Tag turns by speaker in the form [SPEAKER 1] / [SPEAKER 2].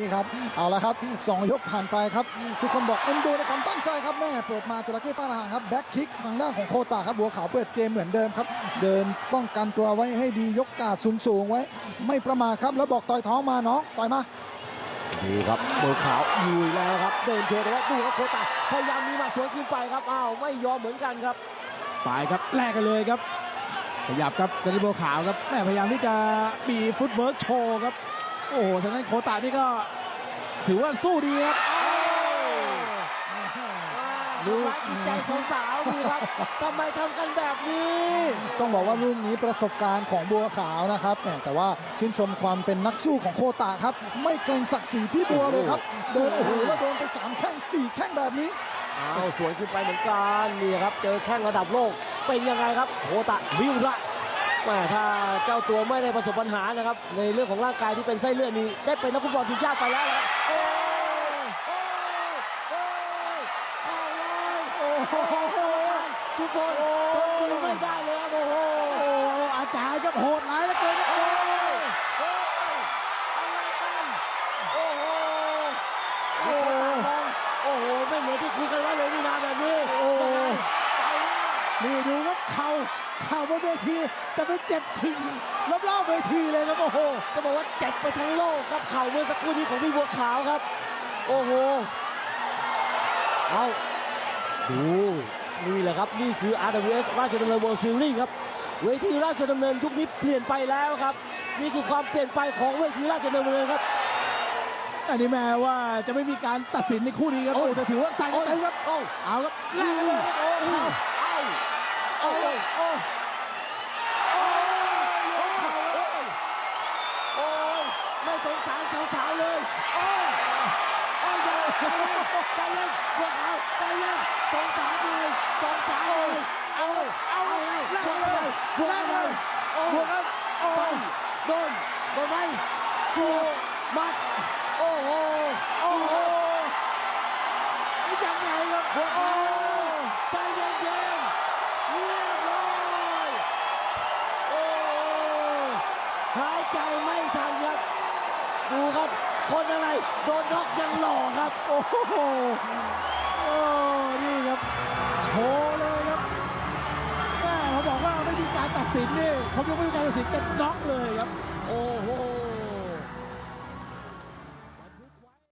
[SPEAKER 1] นี่ครับเอาละครับสองยกผ่านไปครับ ทุกคนบอกเอ็นดูในความตั้งใจครับแม่เปิดมาจระเข้ป้าละหางครับแบ็คคิกทางด้านของโคตาครับบัวขาวเปิดเกมเหมือนเดิมครับ เดินป้องกันตัวไว้ให้ดียกกาดสูงๆไว้ ไม่ประมาทครับ แล้วบอกต่อยท้องมาน้องต่อยมา
[SPEAKER 2] ดูครับมือขาวอยู่อีกแล้วครับเดินโชว์แต่ว่าดูครับโคตาพยายามมีหมาสวนขึ้นไปครับอ้าวไม่ยอมเหมือนกันครับ
[SPEAKER 1] ไปครับแลกกันเลยครับ ขยับครับกระดิบขาวครับแม่พยายามที่จะมีฟุตเวิร์กโชว์ครับ โอ้โหทางด้านโคตานี่ก็ ถือว่าสู้ดีครับ
[SPEAKER 2] ดูร้ายจิตใจสาวๆดูครับทำไมทำกันแบบนี้
[SPEAKER 1] ต้องบอกว่ารุ่นนี้ประสบการณ์ของบัวขาวนะครับแหม่แต่ว่าชื่นชมความเป็นนักสู้ของโคตาครับ ไม่เกรงศักดิ์ศรีพี่บัวเลยครับเดินโอ้โหแล้วโดนไปสามแข้งสี่แข้งแบบนี้
[SPEAKER 2] อ้าวสวนขึ้นไปเหมือนกันนี่ครับ เจอแข้งระดับโลกเป็นยังไงครับโคตะวิวระแม่ถ้าเจ้าตัวไม่ได้ประสบปัญหานะครับ ในเรื่องของร่างกายที่เป็นไส้เลือดนี้ ได้เป็นนักฟุตบอลทีมชาติไปแล้วนะครับโอ้ยโอ้ยโอ้ยเข้าเลย
[SPEAKER 1] โอ้โห
[SPEAKER 2] ทุกคนทนดูไม่ได้เลยครับโอ้โห
[SPEAKER 1] อาจารย์ก็โหดหลายเหลือเกินครับ
[SPEAKER 2] โอ้ยโอ้ยอะไรกันโอ้โหโอ้โหโอ้โหไม่เหมือนที่คุยกันไว้เลยนี่นาแบบนี้
[SPEAKER 1] โอ้โห
[SPEAKER 2] ไปแล้ว
[SPEAKER 1] นี่ดูครับเข่าเข่าบนเวทีแต่ไปเจ็บถึงรอบๆเวทีเลยครับโอ้โห
[SPEAKER 2] จะบอกว่าเจ็บไปทั้งโลกครับเข่าเมื่อสักครู่นี้ของพี่บัวขาวครับ โอ้โหเอาดูนี่แหละครับนี่คือ RWS ราชดำเนิน World Series ครับเวทีราชดำเนินทุกนี้เปลี่ยนไปแล้วครับ นี่คือความเปลี่ยนไปของเวทีราชดำเนินครับ
[SPEAKER 1] อันนี้แม้ว่าจะไม่มีการตัดสินในคู่นี้ครับ
[SPEAKER 2] โอ้
[SPEAKER 1] โอ้แต่ถือว่าใส่กันเต็มครับ
[SPEAKER 2] โอ้
[SPEAKER 1] เอาครับแลกกันเลยครับโอ้เข่า
[SPEAKER 2] เอา
[SPEAKER 1] โอ้โอ้โอ้โอ้
[SPEAKER 2] โอ้โอ้ไม่สงสารสาวๆเลย โอ้โอ้ยใจเย็นใจเย็นบัวขาวใจเย็นสงสารเลยสงสารเลยเอาเอาเลย
[SPEAKER 1] แลกเลย
[SPEAKER 2] บวกเล
[SPEAKER 1] ย
[SPEAKER 2] โอ้
[SPEAKER 1] บวกครับโอ้
[SPEAKER 2] โอ้ยโดนโดนไหมสียบมัด ใจไม่ทันครับ ดูครับ คนอะไรโดนน็อกยังหล่อครับ
[SPEAKER 1] โอ้โหโอ้นี่ครับ โชว์เลยครับแม่เขาบอกว่าไม่มีการตัดสินนี่เขายังไม่มีการตัดสินกันน็อกเลยครับ
[SPEAKER 2] โอ้โห